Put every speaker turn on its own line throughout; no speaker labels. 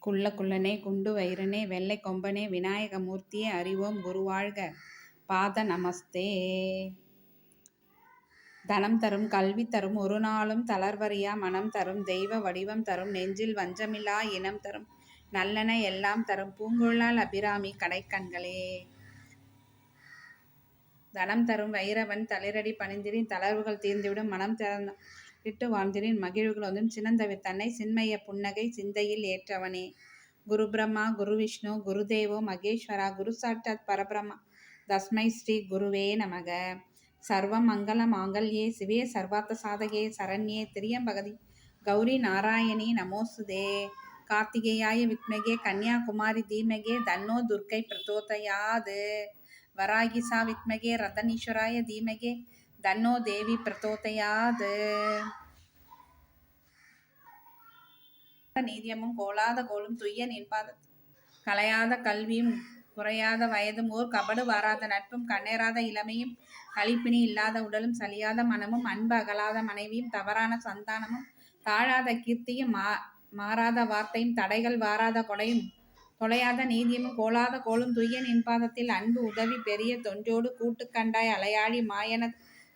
குள்ள குள்ளனே குண்டு வைரனே வெள்ளை கொம்பனே விநாயக மூர்த்தியே அறிவோம் குருவாழ்க பாத நமஸ்தே. தனம் தரும் கல்வி தரும் ஒரு நாளும் தளர்வறியா மனம் தரும் தெய்வ வடிவம் தரும் நெஞ்சில் வஞ்சமில்லா இனம் தரும் நல்லன எல்லாம் தரும் பூங்குழலால் அபிராமி கடைக்கண்களே. தனம் தரும் வைரவன் தளிரடி பணிந்திரின் தளர்வுகள் தீர்ந்துவிடும் மனம் திறந்த இட்டு வாழ்ந்திரின் மகிழ்வுகள் வந்தும் சினந்தவி தன்னை சின்மய புன்னகை சிந்தையில் ஏற்றவனே. குரு பிரம்மா குரு விஷ்ணு குருதேவோ மகேஸ்வரா குரு சாட்சாத் பரபிரம்மா தஸ்மை ஸ்ரீ குருவே நமக. சர்வம் மங்கள மாங்கல்யே சிவே சர்வார்த்த சாதகே சரண்யே திரியம்பகதி கௌரி நாராயணி நமோசுதே. கார்த்திகேயாய வித்மகே கன்யாகுமாரி தீமகே தன்னோ துர்க்கை பிரதோதயாது. வராகிசா வித்மகே ரதனீஸ்வராய தீமகே தன்னோ தேவி பிரதோதையாது. நீதியமும் கோலாத கோலும் துய்ய நின்பாத கலையாத கல்வியும் குறையாத வயதும் ஓர் கபடு வாராத நட்பும் கண்ணேறாத இளமையும் கழிப்பினி இல்லாத உடலும் சலியாத மனமும் அன்பு அகலாத மனைவியும் தவறான சந்தானமும் தாழாத கீர்த்தியும் மா மாறாத வார்த்தையும் தடைகள் வாராத கொடையும் தொலையாத நீதியமும் கோலாத கோலும் துய்ய நின்பாதத்தில் அன்பு உதவி பெரிய தொன்றோடு கூட்டு கண்டாய் அலையாழி மாயன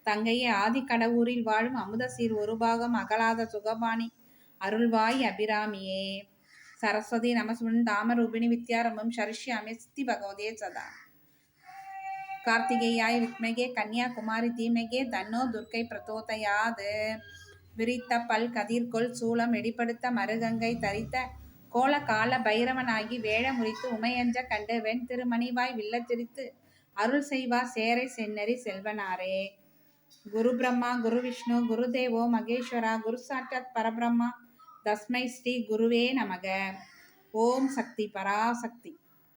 தங்கையே ஆதி கடவுரில் வாழும் அமுதசீர் ஒரு பாகம் அகலாத சுகபாணி அருள்வாய் அபிராமியே. சரஸ்வதி நமசுமன் தாமரூபிணி வித்யாரம்பம் ஷரிஷ்யாமி சித்தி பகவதே சதா. கார்த்திகேயாய் வித்மகே கன்னியாகுமாரி தீமகே தன்னோ துர்க்கை பிரதோதையாது. விரித்த பல் கதிர்கொள் சூளம் வெடிப்படுத்த மருகங்கை தரித்த கோல கால பைரவனாகி வேழ முறித்து உமையஞ்ச கண்டு வெண் திருமணிவாய் வில்லத்திரித்து அருள் செய்வார் சேரை சென்னறி செல்வனாரே. குரு பிரம்மா குரு விஷ்ணு குரு தேவோ மகேஸ்வரா குரு சாட்சாத் பரபிரம்மா. தஸ்மை ஸ்ரீ குருவே நமக. ஓம் சக்தி பராசக்தி.